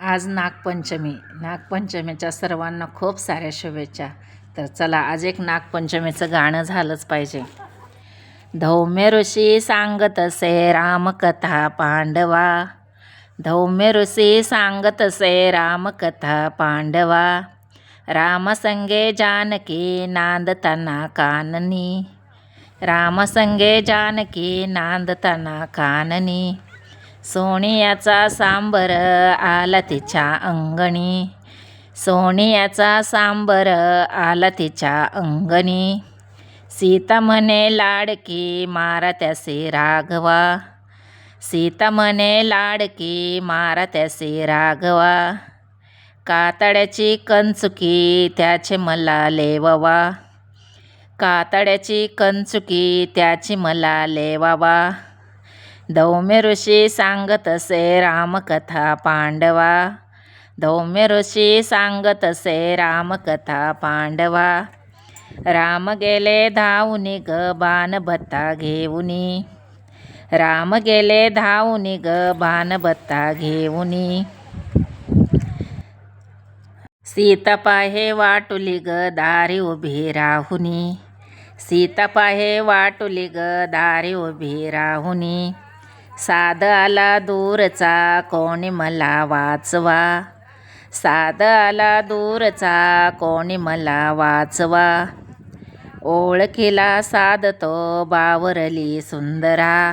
आज नागपंचमी. नागपंचमीच्या सर्वांना खूप साऱ्या शुभेच्छा. तर चला आज एक नागपंचमीचं गाणं झालंच पाहिजे. धौम्य ऋषी सांगत असे रामकथा पांडवा. धौम्य ऋषी सांगत असे रामकथा पांडवा. रामसंगे जानकी नांदताना काननी. रामसंगे जानकी नांदताना काननी. सोनियाचा सांबर आला तिच्या अंगणी. सोनियाचा सांबर आला तिच्या अंगणी. सीता म्हणे लाडकी मारा त्यासे राघवा. सीता म्हणे लाडकी मारा त्यासे राघवा. कातड्याची कंचुकी त्याचे मला लेवावा. कातड्याची कंचुकी त्याची मला लेवावा. धौम्य ऋषी सांगत असे रामकथा पांडवा. धौम्य ऋषी सांगत असे रामकथा पांडवा. राम गेले धावुनी ग बाणभत्ता घेऊनी. राम गेले धावुनी ग बाणभत्ता घेऊनी. सीता पाहे वाटुली ग दारी उभी राहुनी. सीता पाहे वाटुली ग दारी उभी राहुनी. साद आला दूरचा कोणी मला वाचवा. साद आला दूरचा कोणी मला वाचवा. ओळखीला साधतो बावरली सुंदरा.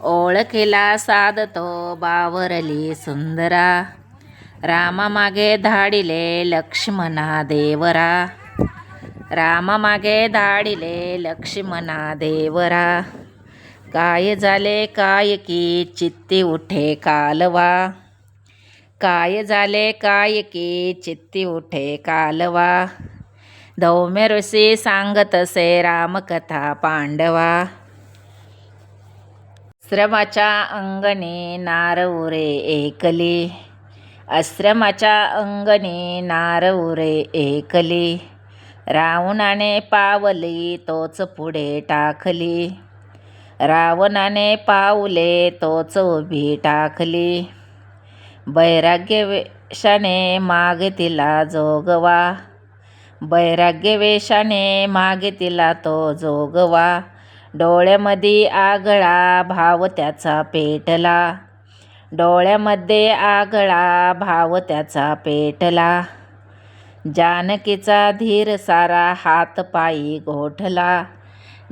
ओळखीला साधतो बावरली सुंदरा. रामामागे धाडिले लक्ष्मणा देवरा. रामामागे धाडिले लक्ष्मणा देवरा. काय झाले काय की चित्ती उठे कालवा. काय झाले काय की चित्ती उठे कालवा. धौम्य ऋषी सांगत असे रामकथा पांडवा. आश्रमाच्या अंगणी नार उरे एकली. आश्रमाच्या अंगणी नार उरे एकली. रावणाने पावली तोच पुढे टाकली. रावणाने पावले तोच उभी टाकली. बैराग्यवेशाने मागे तिला जोगवा. बैराग्यवेषाने मागे तिला तो जोगवा. डोळ्यामध्ये आगळा भाव त्याचा पेटला. डोळ्यामध्ये आगळा भाव त्याचा पेटला. जानकीचा धीर सारा हात पायी गोठला.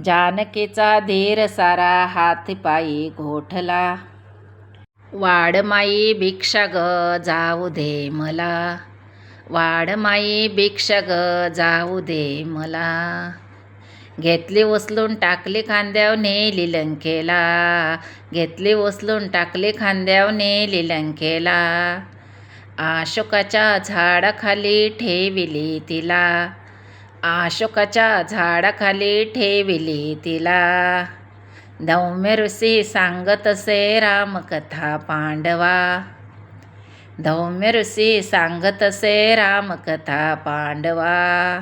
जानकीचा धीर सारा हातपायी घोठला वाडमाई भिक्षा ग जाऊ दे मला. वाडमाई भिक्षा ग जाऊ दे मला. घेतली उचलून टाकली खांद्याव नेली लंकेला घेतली उचलून टाकली खांद्याव नेली लंकेला अशोकाच्या झाडाखाली ठेविली तिला. अशोकाच्या झाडाखाली ठेविली तिला. धौम्य ऋषी सांगत असे रामकथा पांडवा. धौम्य ऋषी सांगत असे रामकथा पांडवा.